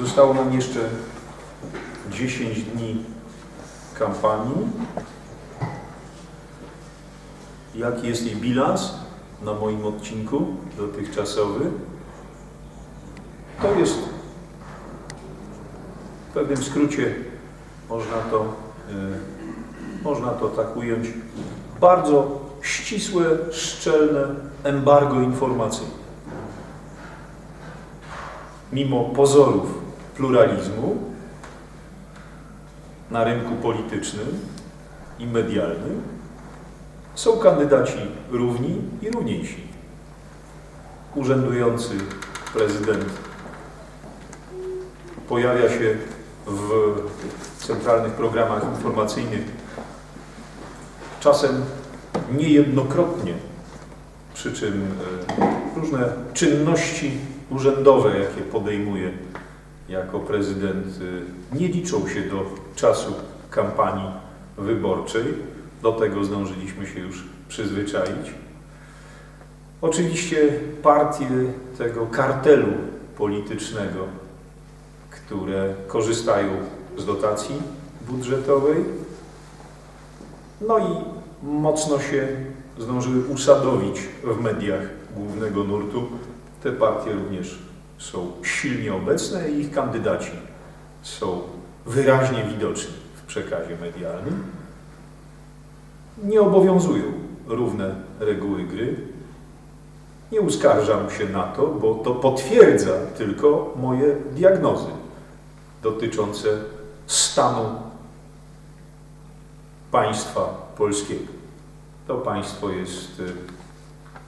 Zostało nam jeszcze 10 dni kampanii. Jaki jest jej bilans na moim odcinku dotychczasowy? To jest w pewnym skrócie, można to, y, można to tak ująć, bardzo ścisłe, szczelne embargo informacyjne. Mimo pozorów pluralizmu na rynku politycznym i medialnym są kandydaci równi i równiejsi. Urzędujący prezydent pojawia się w centralnych programach informacyjnych czasem niejednokrotnie, przy czym e, różne czynności urzędowe, jakie podejmuje jako prezydent, e, nie liczą się do czasu kampanii wyborczej. Do tego zdążyliśmy się już przyzwyczaić. Oczywiście partie tego kartelu politycznego, które korzystają z dotacji budżetowej, no i mocno się zdążyły usadowić w mediach głównego nurtu. Te partie również są silnie obecne i ich kandydaci są wyraźnie widoczni w przekazie medialnym. Nie obowiązują równe reguły gry. Nie uskarżam się na to, bo to potwierdza tylko moje diagnozy dotyczące stanu państwa polskiego. To państwo jest y,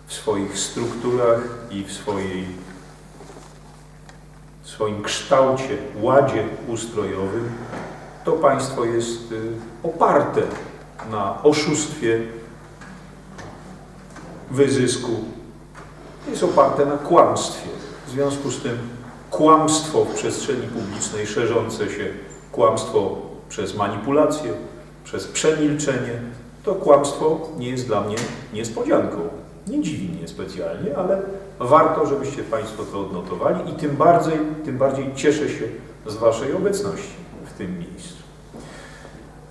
w swoich strukturach i w swojej w swoim kształcie, ładzie ustrojowym, to państwo jest y, oparte na oszustwie, wyzysku, jest oparte na kłamstwie. W związku z tym kłamstwo w przestrzeni publicznej, szerzące się kłamstwo przez manipulację, przez przemilczenie, to kłamstwo nie jest dla mnie niespodzianką. Nie dziwi mnie specjalnie, ale warto, żebyście Państwo to odnotowali i tym bardziej, tym bardziej cieszę się z Waszej obecności w tym miejscu.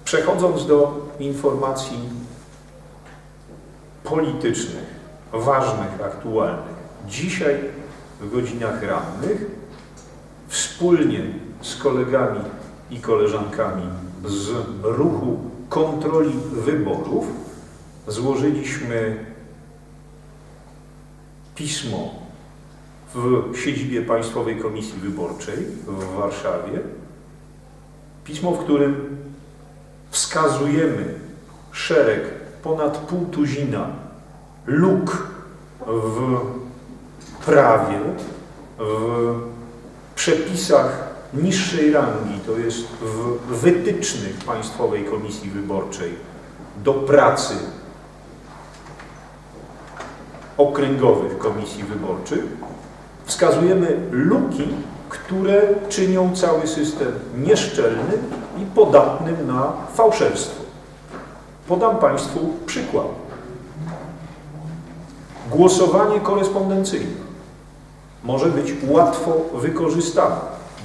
Przechodząc do informacji politycznych, ważnych, aktualnych. Dzisiaj w godzinach rannych wspólnie z kolegami i koleżankami z ruchu kontroli wyborów złożyliśmy pismo w siedzibie Państwowej Komisji Wyborczej w Warszawie. Pismo, w którym wskazujemy szereg ponad pół tuzina luk w prawie, w przepisach niższej rangi, to jest w wytycznych Państwowej Komisji Wyborczej do pracy okręgowych komisji wyborczych, wskazujemy luki, które czynią cały system nieszczelny i podatnym na fałszerstwo. Podam Państwu przykład. Głosowanie korespondencyjne może być łatwo wykorzystane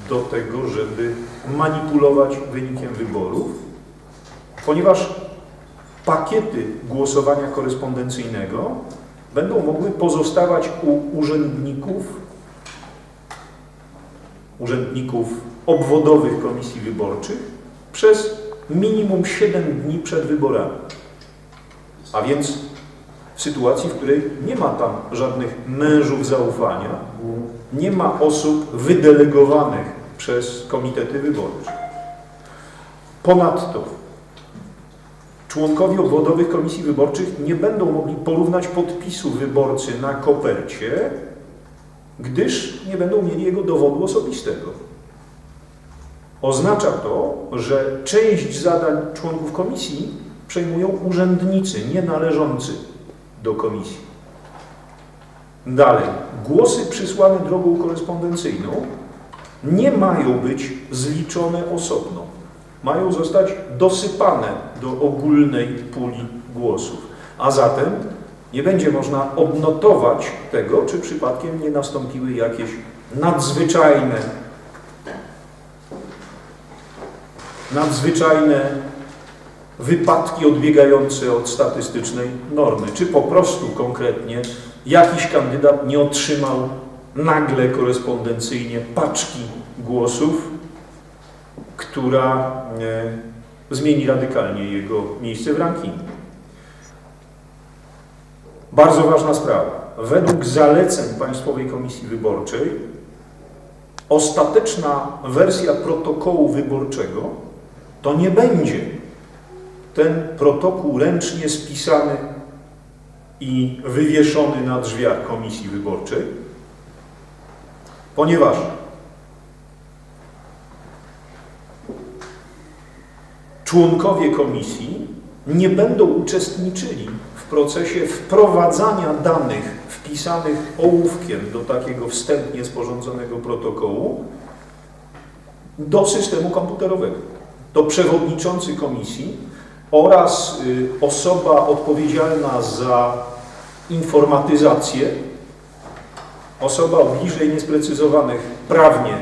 do tego, żeby manipulować wynikiem wyborów, ponieważ pakiety głosowania korespondencyjnego będą mogły pozostawać u urzędników, urzędników obwodowych komisji wyborczych przez minimum 7 dni przed wyborami. A więc w sytuacji, w której nie ma tam żadnych mężów zaufania, nie ma osób wydelegowanych przez komitety wyborcze. Ponadto członkowie obwodowych komisji wyborczych nie będą mogli porównać podpisu wyborcy na kopercie, gdyż nie będą mieli jego dowodu osobistego. Oznacza to, że część zadań członków komisji przejmują urzędnicy nienależący do komisji. Dalej, głosy przysłane drogą korespondencyjną nie mają być zliczone osobno. Mają zostać dosypane do ogólnej puli głosów. A zatem nie będzie można odnotować tego, czy przypadkiem nie nastąpiły jakieś nadzwyczajne nadzwyczajne wypadki odbiegające od statystycznej normy, czy po prostu konkretnie jakiś kandydat nie otrzymał nagle korespondencyjnie paczki głosów, która e, zmieni radykalnie jego miejsce w rankingu. Bardzo ważna sprawa. Według zaleceń Państwowej Komisji Wyborczej ostateczna wersja protokołu wyborczego to nie będzie ten protokół ręcznie spisany i wywieszony na drzwiach Komisji Wyborczej, ponieważ członkowie komisji nie będą uczestniczyli w procesie wprowadzania danych wpisanych ołówkiem do takiego wstępnie sporządzonego protokołu do systemu komputerowego. To przewodniczący komisji oraz y, osoba odpowiedzialna za informatyzację, osoba o bliżej niesprecyzowanych prawnie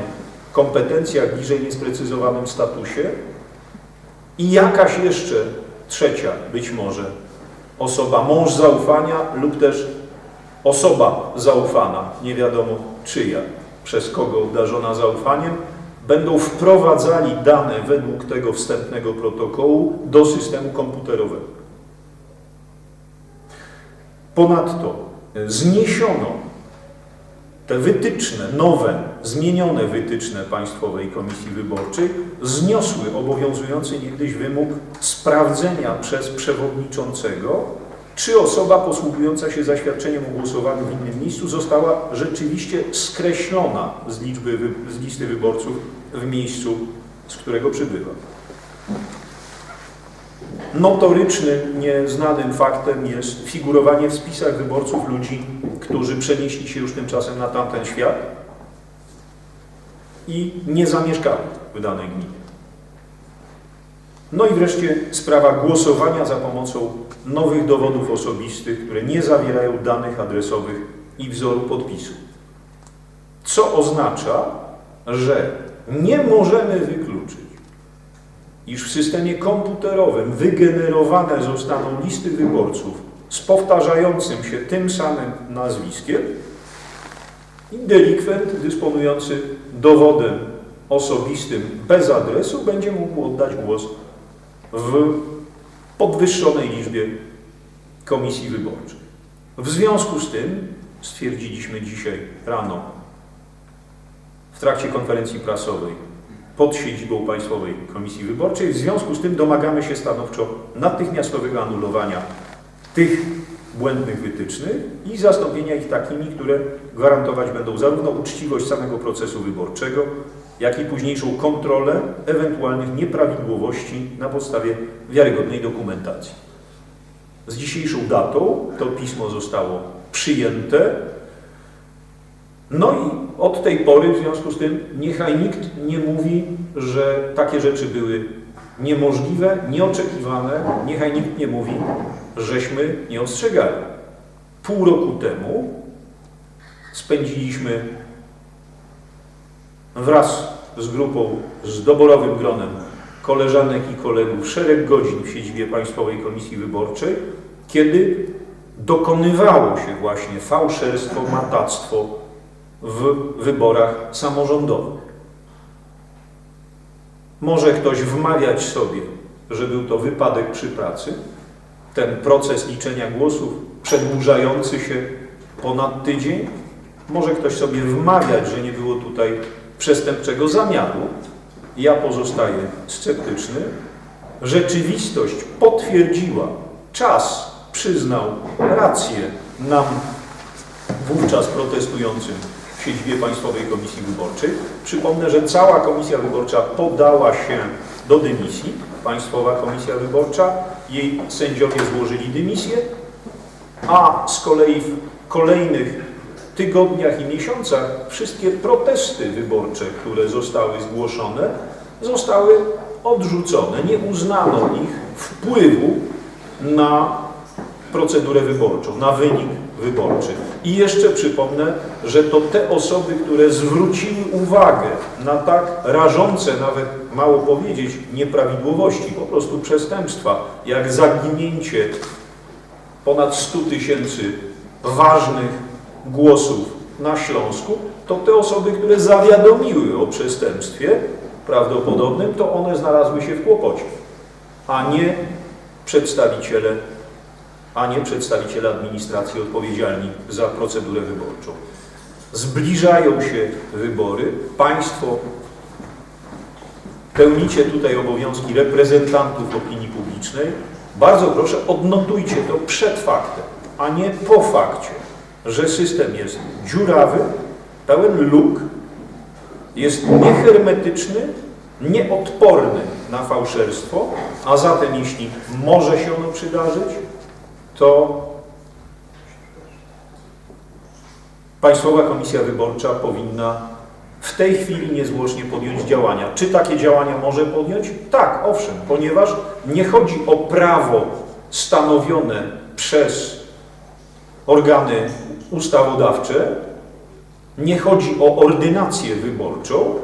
kompetencjach, bliżej niesprecyzowanym statusie i jakaś jeszcze trzecia, być może, osoba, mąż zaufania lub też osoba zaufana, nie wiadomo czyja, przez kogo obdarzona zaufaniem, będą wprowadzali dane według tego wstępnego protokołu do systemu komputerowego. Ponadto zniesiono te wytyczne, nowe, zmienione wytyczne Państwowej Komisji Wyborczej, zniosły obowiązujący niegdyś wymóg sprawdzenia przez przewodniczącego, czy osoba posługująca się zaświadczeniem o głosowaniu w innym miejscu została rzeczywiście skreślona z, liczby, z listy wyborców w miejscu, z którego przybywa. Notorycznym, nieznanym faktem jest figurowanie w spisach wyborców ludzi, którzy przenieśli się już tymczasem na tamten świat i nie zamieszkali w danej gminie. No i wreszcie sprawa głosowania za pomocą nowych dowodów osobistych, które nie zawierają danych adresowych i wzoru podpisu. Co oznacza, że nie możemy wykluczyć, iż w systemie komputerowym wygenerowane zostaną listy wyborców z powtarzającym się tym samym nazwiskiem i delikwent dysponujący dowodem osobistym bez adresu będzie mógł oddać głos w podwyższonej liczbie komisji wyborczych. W związku z tym stwierdziliśmy dzisiaj rano w trakcie konferencji prasowej pod siedzibą Państwowej Komisji Wyborczej. W związku z tym domagamy się stanowczo natychmiastowego anulowania tych błędnych wytycznych i zastąpienia ich takimi, które gwarantować będą zarówno uczciwość samego procesu wyborczego, jak i późniejszą kontrolę ewentualnych nieprawidłowości na podstawie wiarygodnej dokumentacji. Z dzisiejszą datą to pismo zostało przyjęte. No i od tej pory, w związku z tym, niechaj nikt nie mówi, że takie rzeczy były niemożliwe, nieoczekiwane. Niechaj nikt nie mówi, żeśmy nie ostrzegali. Pół roku temu spędziliśmy wraz z grupą, z doborowym gronem koleżanek i kolegów szereg godzin w siedzibie Państwowej Komisji Wyborczej, kiedy dokonywało się właśnie fałszerstwo, matactwo w wyborach samorządowych. Może ktoś wmawiać sobie, że był to wypadek przy pracy, ten proces liczenia głosów przedłużający się ponad tydzień. Może ktoś sobie wmawiać, że nie było tutaj przestępczego zamiaru. Ja pozostaję sceptyczny. Rzeczywistość potwierdziła, czas przyznał rację nam, wówczas protestującym siedzibie Państwowej Komisji Wyborczej. Przypomnę, że cała Komisja Wyborcza podała się do dymisji. Państwowa Komisja Wyborcza, jej sędziowie złożyli dymisję, a z kolei w kolejnych tygodniach i miesiącach wszystkie protesty wyborcze, które zostały zgłoszone, zostały odrzucone. Nie uznano ich wpływu na procedurę wyborczą, na wynik wyborczy. I jeszcze przypomnę, że to te osoby, które zwróciły uwagę na tak rażące, nawet mało powiedzieć, nieprawidłowości, po prostu przestępstwa, jak zaginięcie ponad 100 tysięcy ważnych głosów na Śląsku, to te osoby, które zawiadomiły o przestępstwie prawdopodobnym, to one znalazły się w kłopocie, a nie przedstawiciele, a nie przedstawiciele administracji odpowiedzialni za procedurę wyborczą. Zbliżają się wybory, państwo pełnicie tutaj obowiązki reprezentantów opinii publicznej. Bardzo proszę, odnotujcie to przed faktem, a nie po fakcie, że system jest dziurawy, pełen luk, jest niehermetyczny, nieodporny na fałszerstwo, a zatem jeśli może się ono przydarzyć, to Państwowa Komisja Wyborcza powinna w tej chwili niezwłocznie podjąć działania. Czy takie działania może podjąć? Tak, owszem, ponieważ nie chodzi o prawo stanowione przez organy ustawodawcze, nie chodzi o ordynację wyborczą,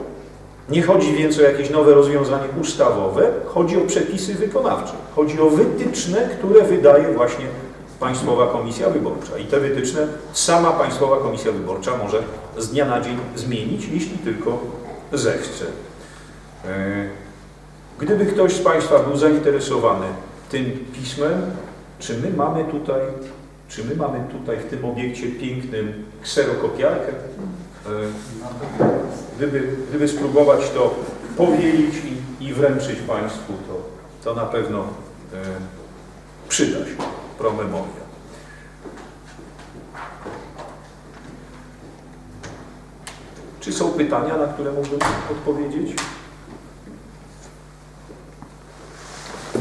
nie chodzi więc o jakieś nowe rozwiązanie ustawowe, chodzi o przepisy wykonawcze. Chodzi o wytyczne, które wydaje właśnie Państwowa Komisja Wyborcza. I te wytyczne sama Państwowa Komisja Wyborcza może z dnia na dzień zmienić, jeśli tylko zechce. E, Gdyby ktoś z Państwa był zainteresowany tym pismem, czy my mamy tutaj, czy my mamy tutaj w tym obiekcie pięknym kserokopiarkę? E, Gdyby, gdyby spróbować to powielić i, i wręczyć Państwu, to, to na pewno e, przyda się pro memoria. Czy są pytania, na które mógłbym odpowiedzieć?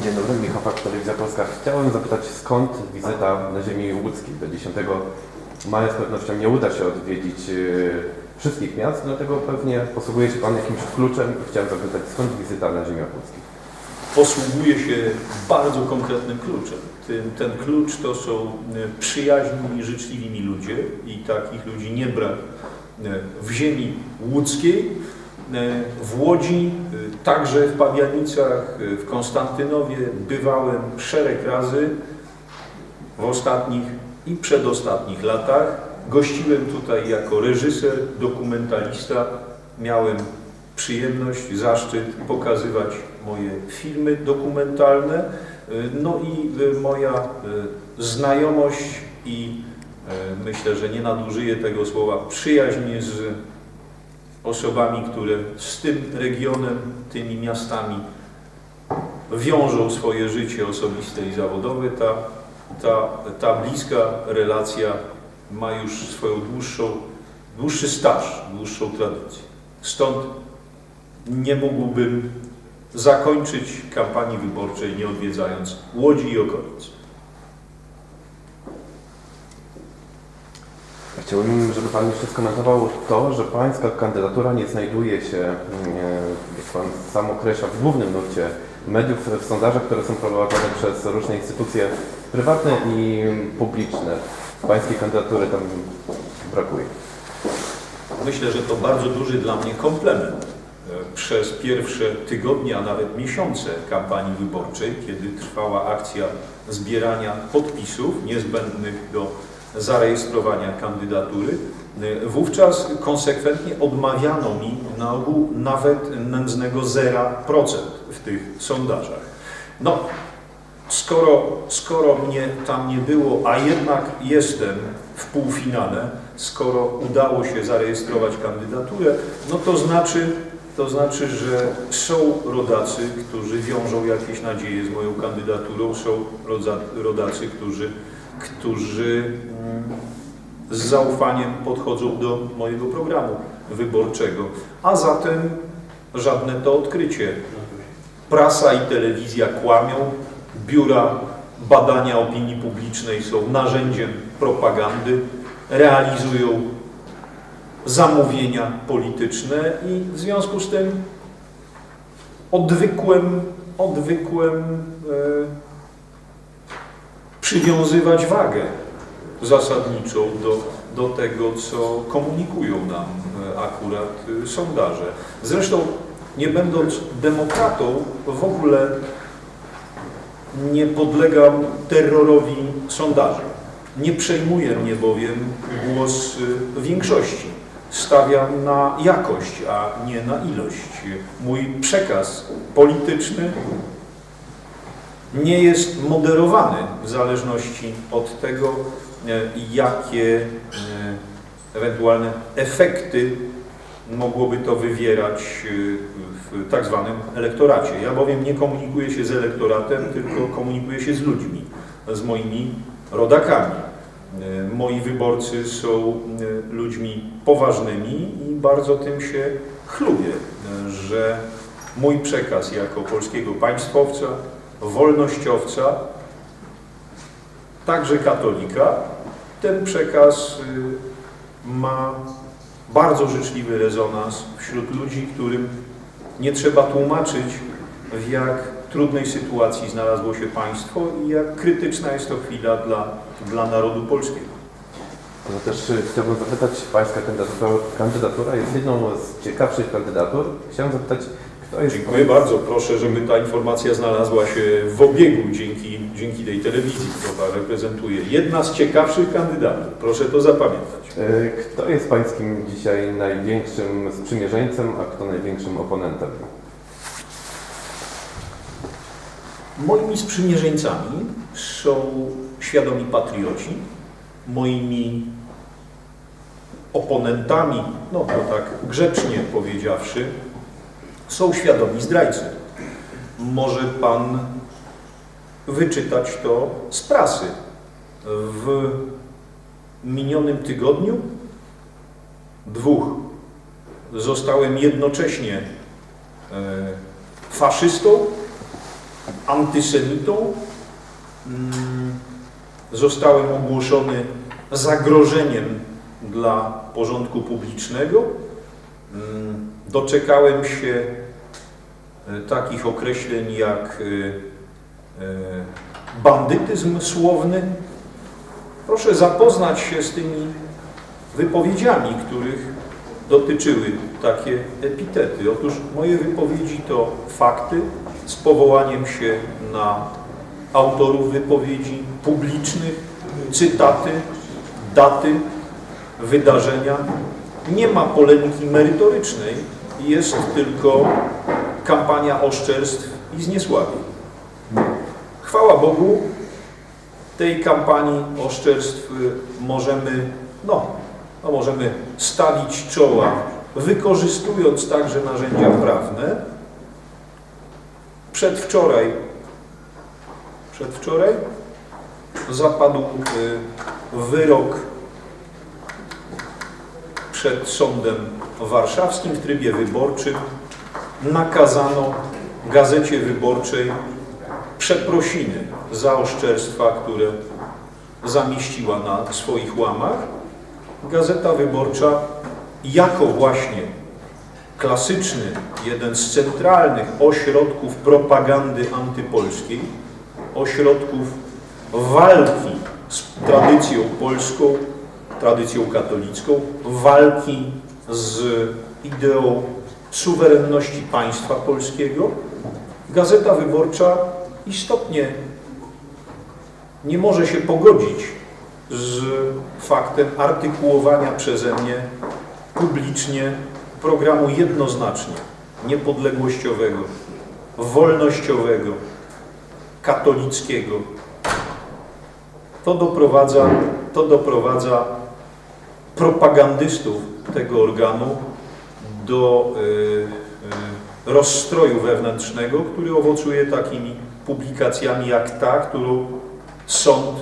Dzień dobry, Michał Fak, Telewizja Polska. Chciałem zapytać, skąd wizyta na ziemi łódzkiej do 10 maja z pewnością nie uda się odwiedzić e, wszystkich miast, dlatego pewnie posługuje się Pan jakimś kluczem i chciałem zapytać, skąd wizyta na ziemiach łódzkich? Posługuje się bardzo konkretnym kluczem. Ten, ten klucz to są e, przyjaźni i życzliwi ludzie i takich ludzi nie brak e, w ziemi łódzkiej, e, w Łodzi, także w Pabianicach, e, w Konstantynowie bywałem szereg razy w ostatnich i przedostatnich latach. Gościłem tutaj jako reżyser, dokumentalista. Miałem przyjemność, zaszczyt pokazywać moje filmy dokumentalne. Y, No i y, moja y, znajomość i myślę, że nie nadużyję tego słowa przyjaźń z osobami, które z tym regionem, tymi miastami wiążą swoje życie osobiste i zawodowe. Ta, ta, ta bliska relacja ma już swoją dłuższą, dłuższy staż, dłuższą tradycję. Stąd nie mógłbym zakończyć kampanii wyborczej nie odwiedzając Łodzi i okolic. Chciałbym, żeby Pan jeszcze skomentował to, że Pańska kandydatura nie znajduje się, e, jak Pan sam określa, w głównym nurcie mediów, w sondażach, które są prowadzone przez różne instytucje prywatne i publiczne. Pańskiej kandydatury tam brakuje. Myślę, że to bardzo duży dla mnie komplement. Przez pierwsze tygodnie, a nawet miesiące kampanii wyborczej, kiedy trwała akcja zbierania podpisów niezbędnych do zarejestrowania kandydatury, e, wówczas konsekwentnie odmawiano mi na ogół nawet nędznego 0% w tych sondażach. No, skoro, skoro mnie tam nie było, a jednak jestem w półfinale, skoro udało się zarejestrować kandydaturę, no to znaczy, to znaczy, że są rodacy, którzy wiążą jakieś nadzieje z moją kandydaturą, są rodacy, którzy, którzy mm, z zaufaniem podchodzą do mojego programu wyborczego. A zatem żadne to odkrycie. Prasa i telewizja kłamią, biura badania opinii publicznej są narzędziem propagandy, realizują zamówienia polityczne i w związku z tym odwykłem, odwykłem e, przywiązywać wagę zasadniczą do do tego, co komunikują nam e, akurat e, sondaże. Zresztą, nie będąc demokratą, w ogóle nie podlegam terrorowi sondaży. Nie przejmuje mnie bowiem głos większości. Stawiam na jakość, a nie na ilość. Mój przekaz polityczny nie jest moderowany w zależności od tego, e, jakie e, ewentualne efekty mogłoby to wywierać y, w tak zwanym elektoracie. Ja bowiem nie komunikuję się z elektoratem, tylko komunikuję się z ludźmi, z moimi rodakami. Y, Moi wyborcy są y, ludźmi poważnymi i bardzo tym się chlubię, y, że mój przekaz jako polskiego państwowca, wolnościowca, także katolika, ten przekaz ma bardzo życzliwy rezonans wśród ludzi, którym nie trzeba tłumaczyć, w jak trudnej sytuacji znalazło się państwo i jak krytyczna jest to chwila dla, dla narodu polskiego. To też y, chciałbym zapytać, Pańska kandydatura, kandydatura jest jedną z ciekawszych kandydatur. Chciałem zapytać, kto jest... Dziękuję bardzo. Proszę, żeby ta informacja znalazła się w obiegu dzięki, dzięki tej telewizji, która reprezentuje. Jedna z ciekawszych kandydatów. Proszę to zapamiętać. Y, Kto jest Pańskim dzisiaj największym sprzymierzeńcem, a kto największym oponentem? Moimi sprzymierzeńcami są świadomi patrioci, moimi oponentami, no to tak grzecznie powiedziawszy, są świadomi zdrajcy. Może Pan wyczytać to z prasy. W minionym tygodniu dwóch zostałem jednocześnie e, faszystą antysemitą. Zostałem ogłoszony zagrożeniem dla porządku publicznego. Mm, Doczekałem się e, takich określeń jak e, e, bandytyzm słowny. Proszę zapoznać się z tymi wypowiedziami, których dotyczyły takie epitety. Otóż moje wypowiedzi to fakty z powołaniem się na autorów wypowiedzi publicznych, cytaty, daty, wydarzenia. Nie ma polemiki merytorycznej, jest tylko kampania oszczerstw i zniesławień. Chwała Bogu, tej kampanii oszczerstw y, możemy, no, no możemy stawić czoła, wykorzystując także narzędzia prawne. Przedwczoraj, przedwczoraj zapadł y, wyrok przed sądem warszawskim w trybie wyborczym. Nakazano Gazecie Wyborczej przeprosiny za oszczerstwa, które zamieściła na swoich łamach. Gazeta Wyborcza jako właśnie klasyczny, jeden z centralnych ośrodków propagandy antypolskiej, ośrodków walki z tradycją polską, tradycją katolicką, walki z ideą suwerenności państwa polskiego, Gazeta Wyborcza istotnie nie może się pogodzić z faktem artykułowania przeze mnie publicznie programu jednoznacznie niepodległościowego, wolnościowego, katolickiego. To doprowadza, to doprowadza propagandystów tego organu do y, y, rozstroju wewnętrznego, który owocuje takimi publikacjami jak ta, którą sąd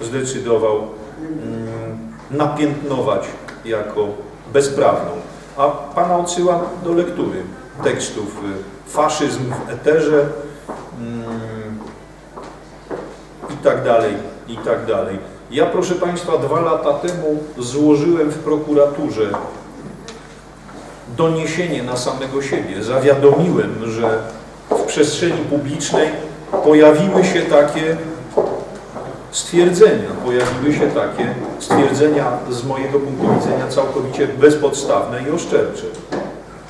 zdecydował mm, napiętnować jako bezprawną. A Pana odsyłam do lektury tekstów y, Faszyzm w eterze i tak dalej, i tak dalej. Ja, proszę Państwa, dwa lata temu złożyłem w prokuraturze doniesienie na samego siebie. Zawiadomiłem, że w przestrzeni publicznej pojawiły się takie stwierdzenia. Pojawiły się takie stwierdzenia z mojego punktu widzenia całkowicie bezpodstawne i oszczercze.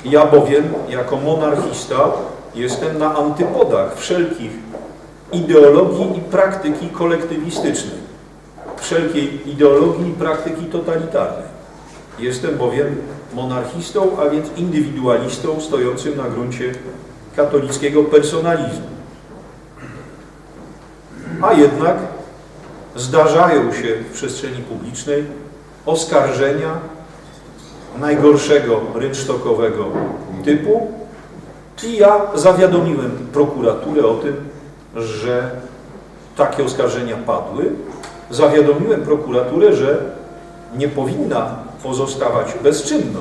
Ja bowiem jako monarchista jestem na antypodach wszelkich ideologii i praktyki kolektywistycznej, wszelkiej ideologii i praktyki totalitarnej. Jestem bowiem monarchistą, a więc indywidualistą stojącym na gruncie katolickiego personalizmu. A jednak zdarzają się w przestrzeni publicznej oskarżenia najgorszego rynsztokowego typu i ja zawiadomiłem prokuraturę o tym, że takie oskarżenia padły. Zawiadomiłem prokuraturę, że nie powinna pozostawać bezczynną,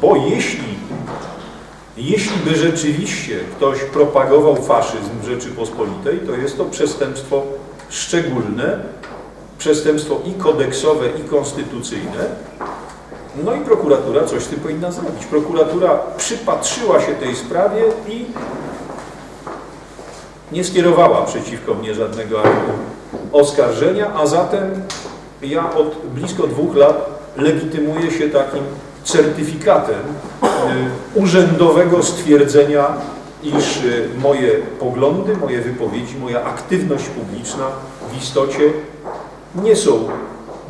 bo jeśli, jeśli by rzeczywiście ktoś propagował faszyzm w Rzeczypospolitej, to jest to przestępstwo szczególne, przestępstwo i kodeksowe, i konstytucyjne. No i prokuratura coś z tym powinna zrobić. Prokuratura przypatrzyła się tej sprawie i nie skierowała przeciwko mnie żadnego oskarżenia, a zatem ja od blisko dwóch lat legitymuję się takim certyfikatem y, urzędowego stwierdzenia, iż y, moje poglądy, moje wypowiedzi, moja aktywność publiczna w istocie nie są,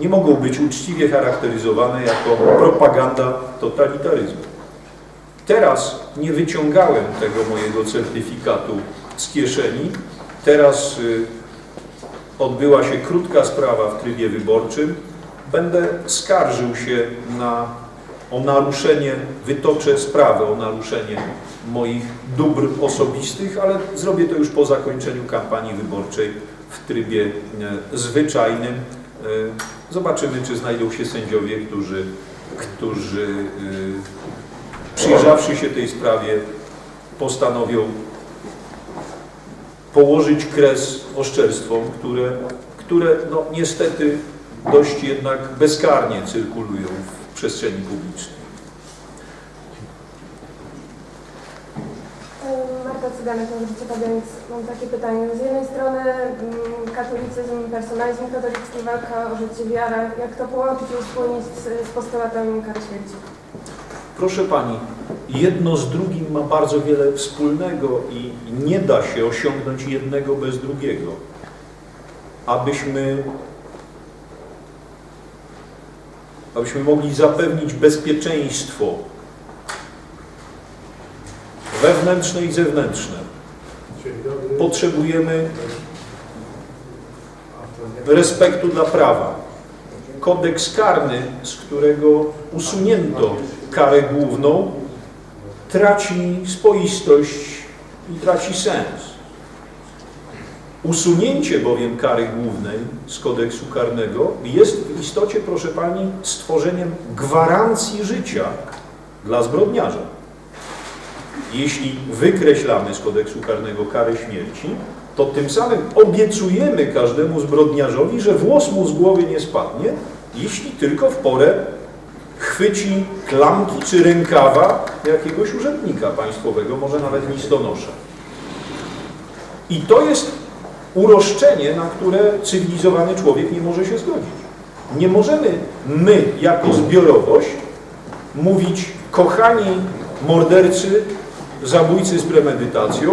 nie mogą być uczciwie charakteryzowane jako propaganda totalitaryzmu. Teraz nie wyciągałem tego mojego certyfikatu z kieszeni. Teraz y, odbyła się krótka sprawa w trybie wyborczym. Będę skarżył się na, o naruszenie, wytoczę sprawę o naruszenie moich dóbr osobistych, ale zrobię to już po zakończeniu kampanii wyborczej w trybie e, zwyczajnym. E, Zobaczymy, czy znajdą się sędziowie, którzy, którzy e, przyjrzawszy się tej sprawie postanowią położyć kres oszczerstwom, które, które no, niestety dość jednak bezkarnie cyrkulują w przestrzeni publicznej. Marta Cyganek, Nowożycie Pabianic. Mam takie pytanie. Z jednej strony mm, katolicyzm, personalizm katolicki, walka o życie, wiara. Jak to połączyć i uspójnić z, z postulatem kary śmierci? Proszę Pani, jedno z drugim ma bardzo wiele wspólnego i nie da się osiągnąć jednego bez drugiego. Abyśmy, abyśmy mogli zapewnić bezpieczeństwo wewnętrzne i zewnętrzne, potrzebujemy respektu dla prawa. Kodeks karny, z którego usunięto karę główną, traci spoistość i traci sens. Usunięcie bowiem kary głównej z kodeksu karnego jest w istocie, proszę Pani, stworzeniem gwarancji życia dla zbrodniarza. Jeśli wykreślamy z kodeksu karnego karę śmierci, to tym samym obiecujemy każdemu zbrodniarzowi, że włos mu z głowy nie spadnie, jeśli tylko w porę chwyci klamki czy rękawa jakiegoś urzędnika państwowego, może nawet listonosza. I to jest uroszczenie, na które cywilizowany człowiek nie może się zgodzić. Nie możemy my, jako zbiorowość, mówić, kochani mordercy, zabójcy z premedytacją,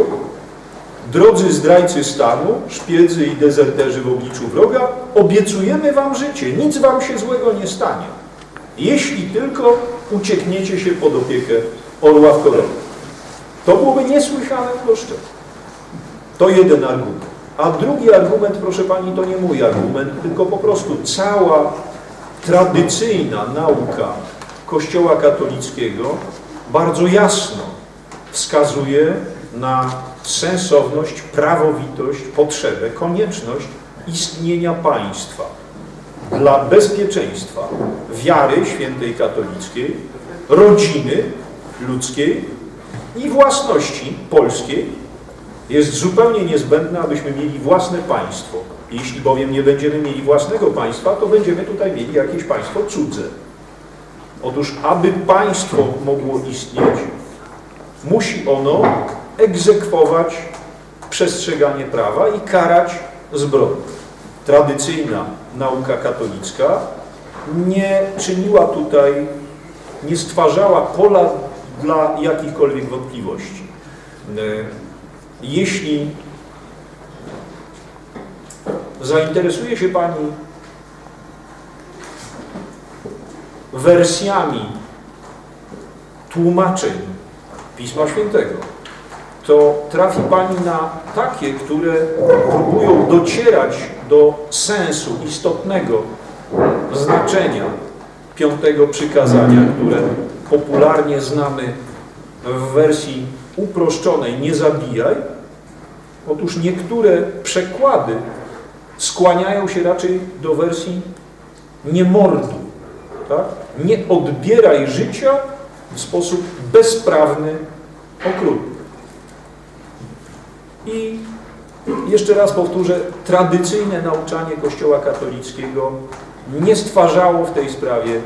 drodzy zdrajcy stanu, szpiedzy i dezerterzy w obliczu wroga, obiecujemy wam życie, nic wam się złego nie stanie jeśli tylko uciekniecie się pod opiekę orła w. To byłoby niesłychane uproszczenie. To jeden argument. A drugi argument, proszę Pani, to nie mój argument, tylko po prostu cała tradycyjna nauka Kościoła katolickiego bardzo jasno wskazuje na sensowność, prawowitość, potrzebę, konieczność istnienia państwa dla bezpieczeństwa wiary świętej katolickiej, rodziny ludzkiej i własności polskiej jest zupełnie niezbędne, abyśmy mieli własne państwo. Jeśli bowiem nie będziemy mieli własnego państwa, to będziemy tutaj mieli jakieś państwo cudze. Otóż, aby państwo mogło istnieć, musi ono egzekwować przestrzeganie prawa i karać zbrodnie. tradycyjna nauka katolicka nie czyniła tutaj, nie stwarzała pola dla jakichkolwiek wątpliwości. E, Jeśli zainteresuje się Pani wersjami tłumaczeń Pisma Świętego, to trafi Pani na takie, które próbują docierać do sensu istotnego znaczenia piątego przykazania, które popularnie znamy w wersji uproszczonej nie zabijaj. Otóż niektóre przekłady skłaniają się raczej do wersji nie morduj, tak? nie odbieraj życia w sposób bezprawny, okrutny. I jeszcze raz powtórzę, tradycyjne nauczanie Kościoła katolickiego nie stwarzało w tej sprawie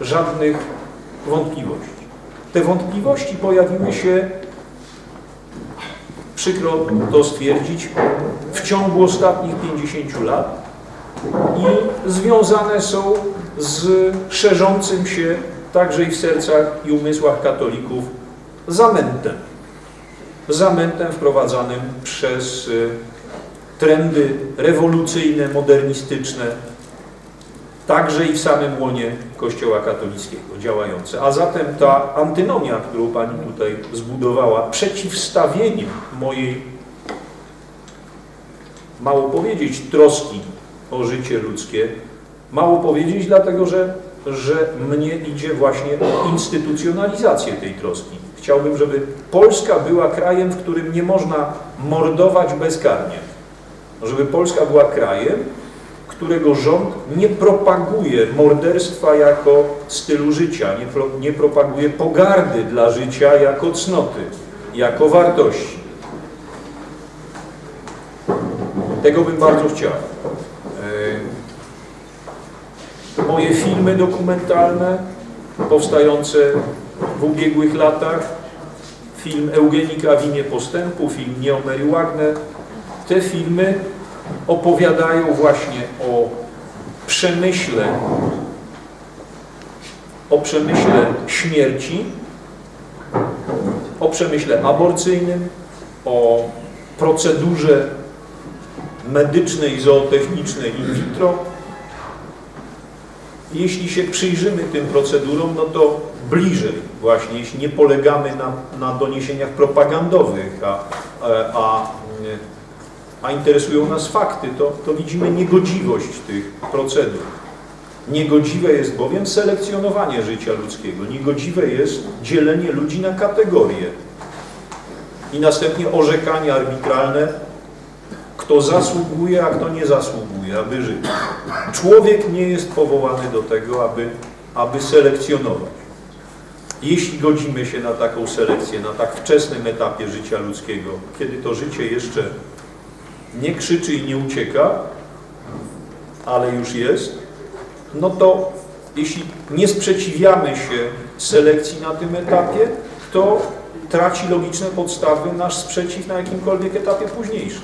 żadnych wątpliwości. Te wątpliwości pojawiły się, przykro to stwierdzić, w ciągu ostatnich 50 lat i związane są z szerzącym się także i w sercach i umysłach katolików zamętem. Zamętem wprowadzanym przez y, trendy rewolucyjne, modernistyczne, także i w samym łonie Kościoła katolickiego działające. A zatem ta antynomia, którą Pani tutaj zbudowała, przeciwstawieniem mojej, mało powiedzieć, troski o życie ludzkie, mało powiedzieć dlatego, że, że mnie idzie właśnie o instytucjonalizację tej troski. Chciałbym, żeby Polska była krajem, w którym nie można mordować bezkarnie. Żeby Polska była krajem, którego rząd nie propaguje morderstwa jako stylu życia, nie, nie propaguje pogardy dla życia jako cnoty, jako wartości. Tego bym bardzo chciał. E, Moje filmy dokumentalne powstające w ubiegłych latach, film Eugenika w imię postępu, film Nie o Mary Wagner, te filmy opowiadają właśnie o przemyśle, o przemyśle śmierci, o przemyśle aborcyjnym, o procedurze medycznej, zootechnicznej in vitro. Jeśli się przyjrzymy tym procedurom, no to bliżej właśnie, jeśli nie polegamy na, na doniesieniach propagandowych, a, a, a interesują nas fakty, to, to widzimy niegodziwość tych procedur. Niegodziwe jest bowiem selekcjonowanie życia ludzkiego. Niegodziwe jest dzielenie ludzi na kategorie i następnie orzekanie arbitralne, kto zasługuje, a kto nie zasługuje, aby żyć. Człowiek nie jest powołany do tego, aby, aby selekcjonować. Jeśli godzimy się na taką selekcję, na tak wczesnym etapie życia ludzkiego, kiedy to życie jeszcze nie krzyczy i nie ucieka, ale już jest, no to jeśli nie sprzeciwiamy się selekcji na tym etapie, to traci logiczne podstawy nasz sprzeciw na jakimkolwiek etapie późniejszym.